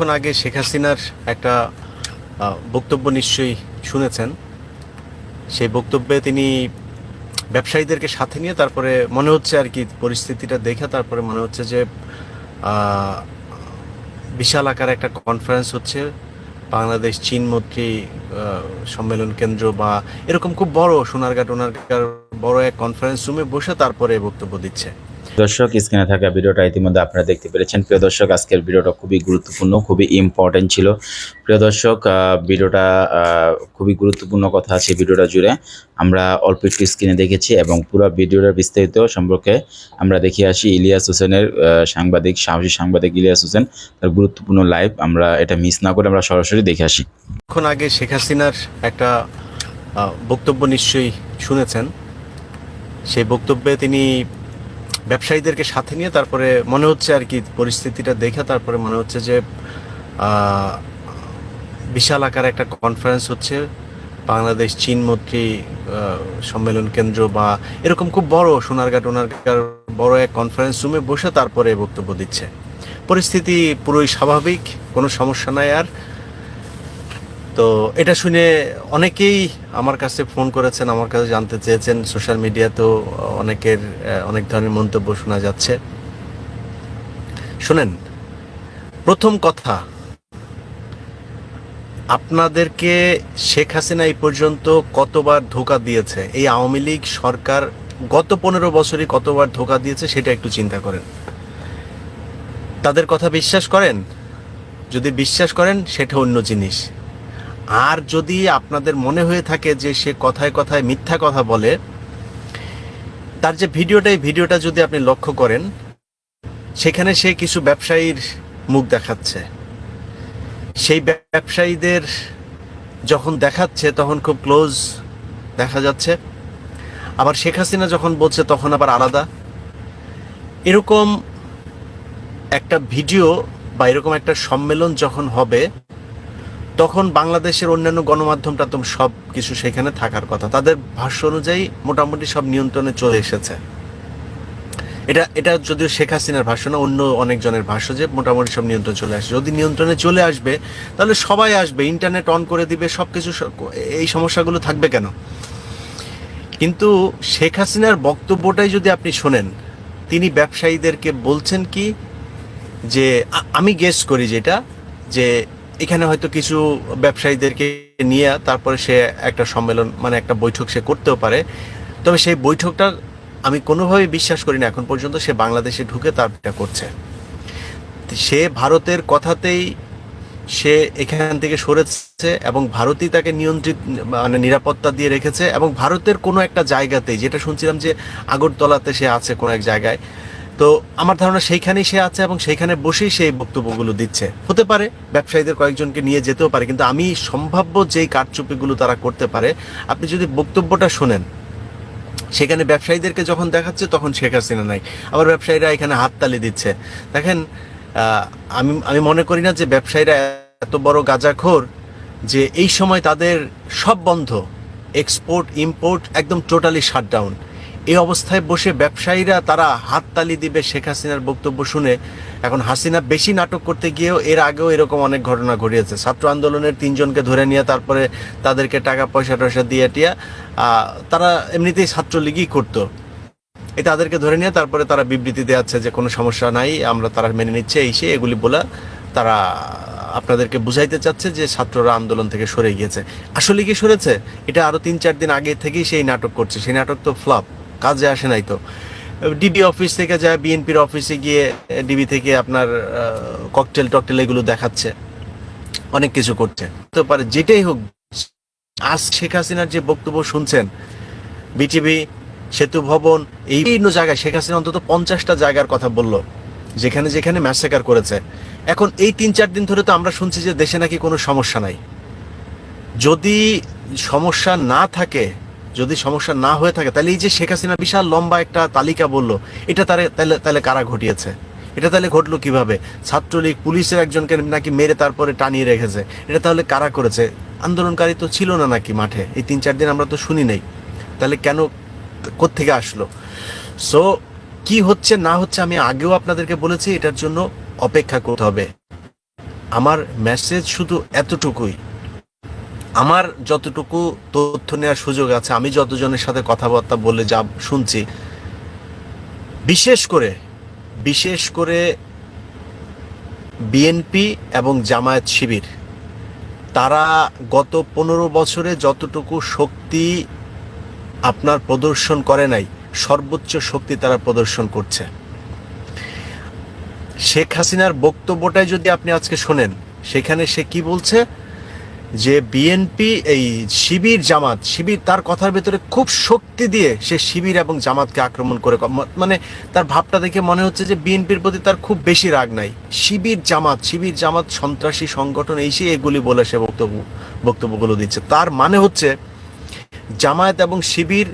কিছুক্ষণ আগে শেখ হাসিনার একটা বক্তব্য নিশ্চয়ই শুনেছেন। সেই বক্তব্যে তিনি ব্যবসায়ীদেরকে সাথে নিয়ে তারপরে মনে হচ্ছে আর কি পরিস্থিতিটা দেখে তারপরে মনে হচ্ছে যে বিশাল আকারে একটা কনফারেন্স হচ্ছে। বাংলাদেশ চীন মৈত্রী সম্মেলন কেন্দ্র বা এরকম খুব বড় সোনারঘাট ওনারঘাট বড় এক কনফারেন্স রুমে বসে তারপরে বক্তব্য দিচ্ছে। দর্শক, স্ক্রিনে থাকা ভিডিওটা ইতিমধ্যে আপনারা দেখতে পেরেছেন। প্রিয় দর্শক, আজকের ভিডিওটা খুবই গুরুত্বপূর্ণ, খুবই ইম্পর্টেন্ট ছিল। প্রিয় দর্শক ভিডিওটা খুবই গুরুত্বপূর্ণ কথা আছে ভিডিওটা জুড়ে। আমরা অল্প একটু স্ক্রিনে দেখেছি এবং পুরো ভিডিওটার বিস্তারিত সম্পর্কে আমরা দেখে আসি। ইলিয়াস হোসেনের সাংবাদিক, সাহসী সাংবাদিক ইলিয়াস হোসেন, তার গুরুত্বপূর্ণ লাইভ আমরা এটা মিস না করে আমরা সরাসরি দেখে আসি। এখন আগে শেখ হাসিনার একটা বক্তব্য নিশ্চয়ই শুনেছেন। সেই বক্তব্যে তিনি ব্যবসায়ীদেরকে সাথে নিয়ে তারপরে মনে হচ্ছে আর কি পরিস্থিতিটা দেখে তারপরে মনে হচ্ছে যে বিশাল আকারে একটা কনফারেন্স হচ্ছে। বাংলাদেশ চীন মৈত্রী সম্মেলন কেন্দ্র বা এরকম খুব বড় সোনারঘাট ওনারঘাট বড় এক কনফারেন্স রুমে বসে তারপরে বক্তব্য দিচ্ছে। পরিস্থিতি পুরোই স্বাভাবিক, কোনো সমস্যা নাই আর তো এটা শুনে অনেকেই আমার কাছে ফোন করেছেন, আমার কাছে জানতে চেয়েছেন। সোশ্যাল মিডিয়াতেও অনেকের অনেক ধরনের মন্তব্য শোনা যাচ্ছে। শুনেন, প্রথম কথা, আপনাদেরকে শেখ হাসিনা এই পর্যন্ত কতবার ধোকা দিয়েছে? এই আওয়ামী লীগ সরকার গত পনেরো বছরই কতবার ধোকা দিয়েছে সেটা একটু চিন্তা করেন। তাদের কথা বিশ্বাস করেন? যদি বিশ্বাস করেন, সেটা অন্য জিনিস। আর যদি আপনাদের মনে হয়ে থাকে যে সে কথায় কথায় মিথ্যা কথা বলে, তার যে ভিডিওটা, এই ভিডিওটা যদি আপনি লক্ষ্য করেন, সেখানে সে কিছু ব্যবসায়ীর মুখ দেখাচ্ছে। সেই ব্যবসায়ীদের যখন দেখাচ্ছে, তখন খুব ক্লোজ দেখা যাচ্ছে। আবার শেখ হাসিনা যখন বলছে, তখন আবার আলাদা। এরকম একটা ভিডিও বা এরকম একটা সম্মেলন যখন হবে তখন বাংলাদেশের অন্যান্য গণমাধ্যমটা তো সব কিছু সেখানে থাকার কথা। তাদের ভাষ্য অনুযায়ী মোটামুটি সব নিয়ন্ত্রণে চলে এসেছে। এটা এটা যদিও শেখ হাসিনার ভাষ্য না, অন্য অনেকজনের ভাষ্য যে মোটামুটি সব নিয়ন্ত্রণ চলে আসে। যদি নিয়ন্ত্রণে চলে আসবে, তাহলে সবাই আসবে ইন্টারনেট অন করে দিবে সব কিছু এই সমস্যাগুলো থাকবে কেন? কিন্তু শেখ হাসিনার বক্তব্যটাই যদি আপনি শোনেন, তিনি ব্যবসায়ীদেরকে বলছেন কি, যে আমি গেস করি যেটা, যে এখানে হয়তো কিছু ব্যবসায়ীদেরকে নিয়ে তারপরে সে একটা সম্মেলন মানে একটা বৈঠক সে করতেও পারে। তবে সেই বৈঠকটা আমি কোনোভাবেই বিশ্বাস করি না, এখন পর্যন্ত সে বাংলাদেশে ঢুকে তার এটা করছে। সে ভারতের কথাতেই সে এখান থেকে সরেছে এবং ভারতই তাকে নিয়ন্ত্রিত মানে নিরাপত্তা দিয়ে রেখেছে এবং ভারতের কোনো একটা জায়গাতেই, যেটা শুনছিলাম যে আগরতলাতে সে আছে কোনো এক জায়গায় তো আমার ধারণা সেইখানেই সে আছে এবং সেইখানে বসেই সেই বক্তব্যগুলো দিচ্ছে। হতে পারে ব্যবসায়ীদের কয়েকজনকে নিয়ে যেতেও পারে, কিন্তু আমি সম্ভাব্য যেই কারচুপিগুলো তারা করতে পারে, আপনি যদি বক্তব্যটা শোনেন, সেখানে ব্যবসায়ীদেরকে যখন দেখাচ্ছে, তখন শেখ হাসিনা নাই। আবার ব্যবসায়ীরা এখানে হাততালি দিচ্ছে। দেখেন আমি আমি মনে করি না যে ব্যবসায়ীরা এত বড় গাঁজাখোর যে এই সময় তাদের সব বন্ধ। এক্সপোর্ট ইম্পোর্ট একদম টোটালি শাটডাউন এই অবস্থায় বসে ব্যবসায়ীরা তারা হাততালি দিবে শেখ হাসিনার বক্তব্য শুনে। এখন হাসিনা বেশি নাটক করতে গিয়েও এর আগেও এরকম অনেক ঘটনা ঘটিয়েছে। ছাত্র আন্দোলনের তিনজনকে ধরে নিয়ে তারপরে তাদেরকে টাকা, পয়সা, টয়সা দিয়ে টিয়া তারা এমনিতেই ছাত্রলীগই করতো। এই তাদেরকে ধরে নিয়ে তারপরে তারা বিবৃতি দেওয়াচ্ছে যে কোনো সমস্যা নাই, আমরা তারা মেনে নিচ্ছে, এই সে, এগুলি বলা তারা আপনাদেরকে বুঝাইতে চাচ্ছে যে ছাত্ররা আন্দোলন থেকে সরে গিয়েছে। আসলে কি সরেছে? এটা আরও তিন, চার দিন আগে থেকেই সেই নাটক করছে। সেই নাটক তো ফ্লপ। কাজে আসে নাই তো। ডিবি অফিস থেকে যায়, বিএনপির অফিসে গিয়ে ডিবি থেকে আপনার ককটেল টকটেল এগুলো দেখাচ্ছে। অনেক কিছু করছে। তো পারে যেটাই হোক, আজ শেখ হাসিনার যে বক্তব্য শুনছেন, বিটিভি, সেতু ভবন, এই বিভিন্ন জায়গায় শেখ হাসিনা অন্তত পঞ্চাশটা জায়গার কথা বলল, যেখানে যেখানে ম্যাসেকার করেছে। এখন এই তিন চার দিন ধরে তো আমরা শুনছি যে দেশে নাকি কোনো সমস্যা নাই। যদি সমস্যা না থাকে যদি সমস্যা না হয়ে থাকে, তাহলে এই যে শেখ হাসিনা বিশাল লম্বা একটা তালিকা বলল, এটা তারে তাহলে তাহলে কারা ঘটিয়েছে? এটা তাহলে ঘটলো কীভাবে? ছাত্রলীগ, পুলিশের একজনকে নাকি মেরে তারপরে টানিয়ে রেখেছে। এটা তাহলে কারা করেছে? আন্দোলনকারী তো ছিল না নাকি মাঠে? এই তিন চার দিন আমরা তো শুনি নাই। তাহলে কেন কোত্থেকে আসলো? সো কি হচ্ছে, না হচ্ছে আমি আগেও আপনাদেরকে বলেছি, এটার জন্য অপেক্ষা করতে হবে। আমার মেসেজ শুধু এতটুকুই। আমার যতটুকু তথ্য নেওয়ার সুযোগ আছে, আমি যতজনের সাথে কথাবার্তা বলে যা শুনছি, বিশেষ করে বিশেষ করে বিএনপি এবং জামায়াত শিবির, তারা গত পনেরো বছরে যতটুকু শক্তি আপনার প্রদর্শন করে নাই, সর্বোচ্চ শক্তি তারা প্রদর্শন করছে। শেখ হাসিনার বক্তব্যটাই যদি আপনি আজকে শোনেন, সেখানে সে কি বলছে? যে বিএনপি এই শিবির জামাত, শিবির তার কথার ভেতরে খুব শক্তি দিয়ে সে শিবির এবং জামাতকে আক্রমণ করে মানে তার ভাবটা দেখে মনে হচ্ছে যে বিএনপির প্রতি তার খুব বেশি রাগ নাই। শিবির জামাত শিবির জামাত সন্ত্রাসী সংগঠন, এই সে এগুলি বলে সে বক্তব্য, বক্তব্যগুলো দিচ্ছে। তার মানে হচ্ছে জামায়াত এবং শিবির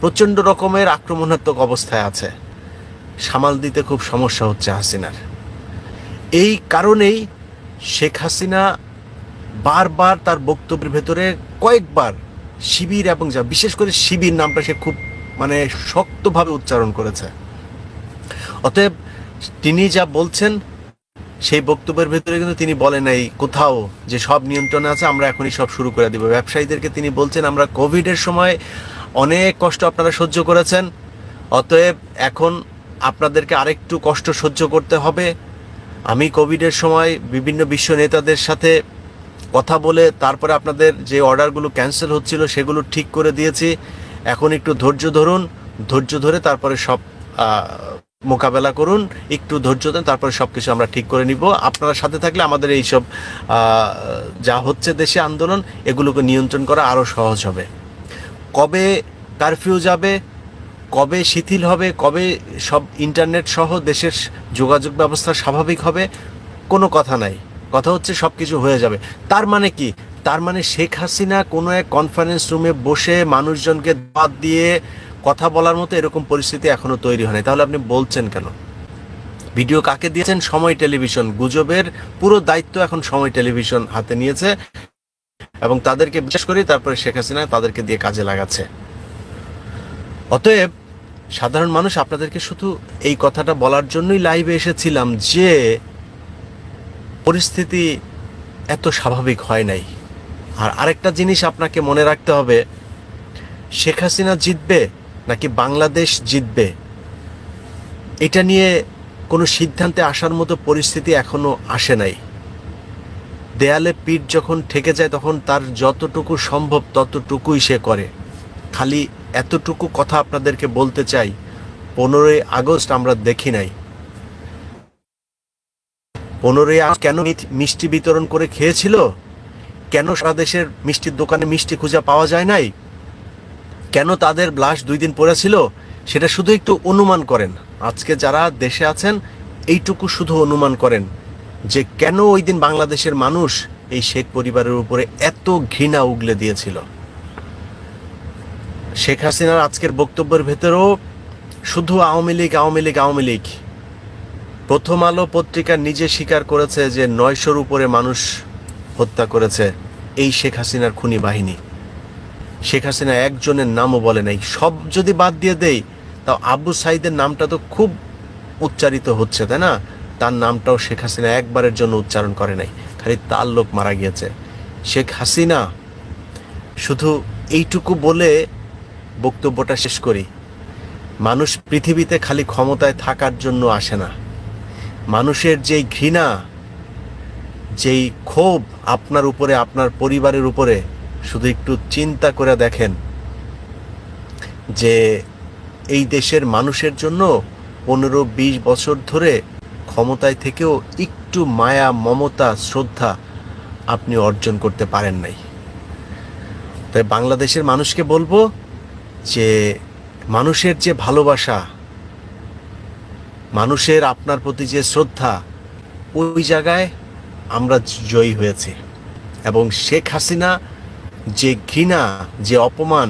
প্রচণ্ড রকমের আক্রমণাত্মক অবস্থায় আছে। সামাল দিতে খুব সমস্যা হচ্ছে হাসিনার। এই কারণেই শেখ হাসিনা বারবার তার বক্তব্যের ভেতরে কয়েকবার শিবির এবং যা, বিশেষ করে শিবির নামটা সে খুব মানে শক্তভাবে উচ্চারণ করেছে। অতএব তিনি যা বলছেন, সেই বক্তব্যের ভেতরে কিন্তু তিনি বলেন নাই, কোথাও যে সব নিয়ন্ত্রণে আছে, আমরা এখনই সব শুরু করে দিব। ব্যবসায়ীদেরকে তিনি বলছেন, আমরা কোভিডের সময় অনেক কষ্ট আপনারা সহ্য করেছেন, অতএব এখন আপনাদেরকে আরেকটু কষ্ট সহ্য করতে হবে। আমি কোভিডের সময় বিভিন্ন বিশ্ব নেতাদের সাথে কথা বলে তারপরে আপনাদের যে অর্ডারগুলো ক্যান্সেল হচ্ছিল সেগুলো ঠিক করে দিয়েছি। এখন একটু ধৈর্য ধরুন, ধৈর্য ধরে তারপরে সব মোকাবেলা করুন, একটু ধৈর্য দেন তারপরে সব কিছু আমরা ঠিক করে নিব। আপনারা সাথে থাকলে আমাদের এইসব যা হচ্ছে দেশে আন্দোলন, এগুলোকে নিয়ন্ত্রণ করা আরও সহজ হবে। কবে কারফিউ যাবে, কবে শিথিল হবে, কবে সব ইন্টারনেট সহ দেশের যোগাযোগ ব্যবস্থা স্বাভাবিক হবে, কোনো কথা নাই। কথা হচ্ছে সব কিছু হয়ে যাবে। তার মানে কি? তার মানে শেখ হাসিনা কোনো এক কনফারেন্স রুমে বসে মানুষজনকে বাদ দিয়ে কথা বলার মতো এরকম পরিস্থিতি এখনও তৈরি হয়নি। তাহলে আপনি বলছেন কেন? ভিডিও কাকে দিয়েছেন? সময় টেলিভিশন গুজবের পুরো দায়িত্ব এখন সময় টেলিভিশন হাতে নিয়েছে এবং তাদেরকে বিশেষ করে তারপরে শেখ হাসিনা তাদেরকে দিয়ে কাজে লাগাচ্ছে। অতএব সাধারণ মানুষ আপনাদেরকে শুধু এই কথাটা বলার জন্যই লাইভে এসেছিলাম যে পরিস্থিতি এত স্বাভাবিক হয় নাই। আর আরেকটা জিনিস আপনাকে মনে রাখতে হবে, শেখ হাসিনা জিতবে নাকি বাংলাদেশ জিতবে? এটা নিয়ে কোনো সিদ্ধান্তে আসার মতো পরিস্থিতি এখনও আসে নাই। দেয়ালে পিঠ যখন ঠেকে যায়, তখন তার যতটুকু সম্ভব ততটুকুই সে করে। খালি এতটুকু কথা আপনাদেরকে বলতে চাই, পনেরোই আগস্ট আমরা দেখি নাই। পনেরোই আগস্ট কেন মিষ্টি বিতরণ করে খেয়েছিল? কেন সারা দেশের মিষ্টির দোকানে মিষ্টি খুঁজে পাওয়া যায় নাই? কেন তাদের লাশ দুই দিন পরে ছিল সেটা শুধু একটু অনুমান করেন। আজকে যারা দেশে আছেন, এইটুকু শুধু অনুমান করেন যে কেন ওই দিন বাংলাদেশের মানুষ এই শেখ পরিবারের উপরে এত ঘৃণা উগলে দিয়েছিল। শেখ হাসিনার আজকের বক্তব্যের ভেতরেও শুধু আওয়ামী লীগ আওয়ামী লীগ আওয়ামী লীগ। প্রথম আলো পত্রিকা নিজে স্বীকার করেছে যে নয়শোর উপরে মানুষ হত্যা করেছে এই শেখ হাসিনার খুনি বাহিনী। শেখ হাসিনা একজনের নামও বলে নাই। সব যদি বাদ দিয়ে দেই, তাও আবু সাইদের নামটা তো খুব উচ্চারিত হচ্ছে, তাই না? তার নামটাও শেখ হাসিনা একবারের জন্য উচ্চারণ করে নাই। খালি তার লোক মারা গিয়েছে। শেখ হাসিনা, শুধু এইটুকু বলে বক্তব্যটা শেষ করি। মানুষ পৃথিবীতে খালি ক্ষমতায় থাকার জন্য আসে না। মানুষের যেই ঘৃণা, যেই ক্ষোভ আপনার উপরে, আপনার পরিবারের উপরে, শুধু একটু চিন্তা করে দেখেন যে এই দেশের মানুষের জন্য পনেরো বিশ বছর ধরে ক্ষমতায় থেকেও একটু মায়া, মমতা, শ্রদ্ধা আপনি অর্জন করতে পারেন নাই। তাই বাংলাদেশের মানুষকে বলব যে মানুষের যে ভালোবাসা মানুষের আপনার প্রতি যে শ্রদ্ধা, ওই জায়গায় আমরা জয়ী হয়েছি। এবং শেখ হাসিনা যে ঘৃণা, যে অপমান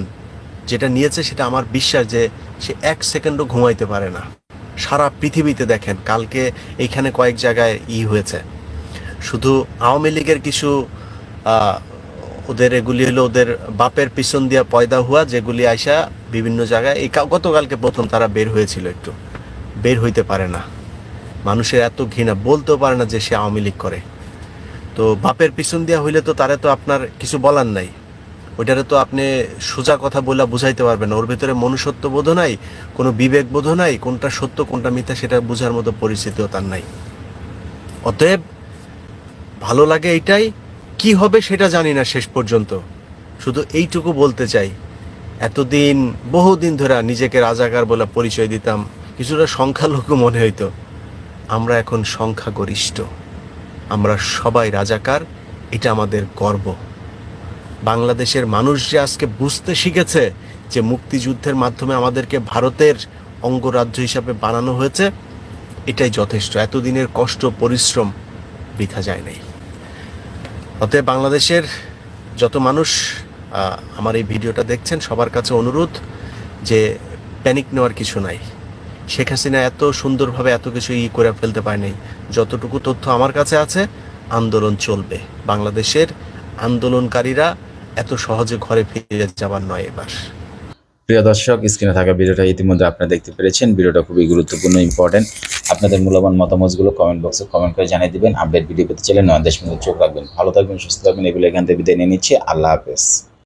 যেটা নিয়েছে, সেটা আমার বিশ্বাস যে সে এক সেকেন্ডও ঘুমাইতে পারে না। সারা পৃথিবীতে দেখেন, কালকে এইখানে কয়েক জায়গায় ই হয়েছে। শুধু আওয়ামী লীগের কিছু ওদের এগুলি হলো ওদের বাপের পিছন দিয়া পয়দা হওয়া যেগুলি আইসা বিভিন্ন জায়গায়, এই গতকালকে প্রথম তারা বের হয়েছিল একটু। বের হইতে পারে না। মানুষের এত ঘৃণা, বলতেও পারে না যে সে আওয়ামী লীগ করে। তো বাপের পিছন দেওয়া হইলে তো তারে তো আপনার কিছু বলার নাই। ওইটারে তো আপনি সোজা কথা বলে বুঝাইতে পারবেন ওর ভিতরে মনুষ্যত্ব বোধ নাই, কোনো বিবেক বোধ নাই, কোনটা সত্য, কোনটা মিথ্যা সেটা বোঝার মতো পরিস্থিতিও তার নাই। অতএব ভালো লাগে এইটাই, কি হবে সেটা জানি না শেষ পর্যন্ত। শুধু এইটুকু বলতে চাই, এতদিন, বহুদিন ধরে নিজেকে রাজাকার বলে পরিচয় দিতাম কিছুটা সংখ্যালঘু মনে হইতো। আমরা এখন সংখ্যাগরিষ্ঠ। আমরা সবাই রাজাকার, এটা আমাদের গর্ব। বাংলাদেশের মানুষ যে আজকে বুঝতে শিখেছে যে মুক্তিযুদ্ধের মাধ্যমে আমাদেরকে ভারতের অঙ্গরাজ্য হিসাবে বানানো হয়েছে, এটাই যথেষ্ট। এতদিনের কষ্ট, পরিশ্রম বৃথা যায় নাই। অতএব বাংলাদেশের যত মানুষ আমার এই ভিডিওটা দেখছেন, সবার কাছে অনুরোধ যে প্যানিক নেওয়ার কিছু নাই। শেখ হাসিনা এত সুন্দরভাবে এত কিছু ই করে ফেলতে পারে নাই যতটুকু তথ্য আমার কাছে আছে, আন্দোলন চলবে। বাংলাদেশের আন্দোলনকারীরা এত সহজে ঘরে ফিরে যাবার নয় এবার। প্রিয় দর্শক, স্ক্রিনে থাকা ভিডিওটা ইতিমধ্যে আপনারা দেখতে পেরেছেন। ভিডিওটা খুবই গুরুত্বপূর্ণ ইম্পর্টেন্ট আপনাদের মূল্যবান মতামতগুলো কমেন্ট বক্সে কমেন্ট করে জানিয়ে দেবেন। আপডেট ভিডিও পেতে চাইলে নয় দেশ চোখ রাখবেন। ভালো থাকবেন, সুস্থ থাকবেন। এগুলো এখান থেকে বিদায় নিয়ে নিচ্ছি। আল্লাহ হাফেজ।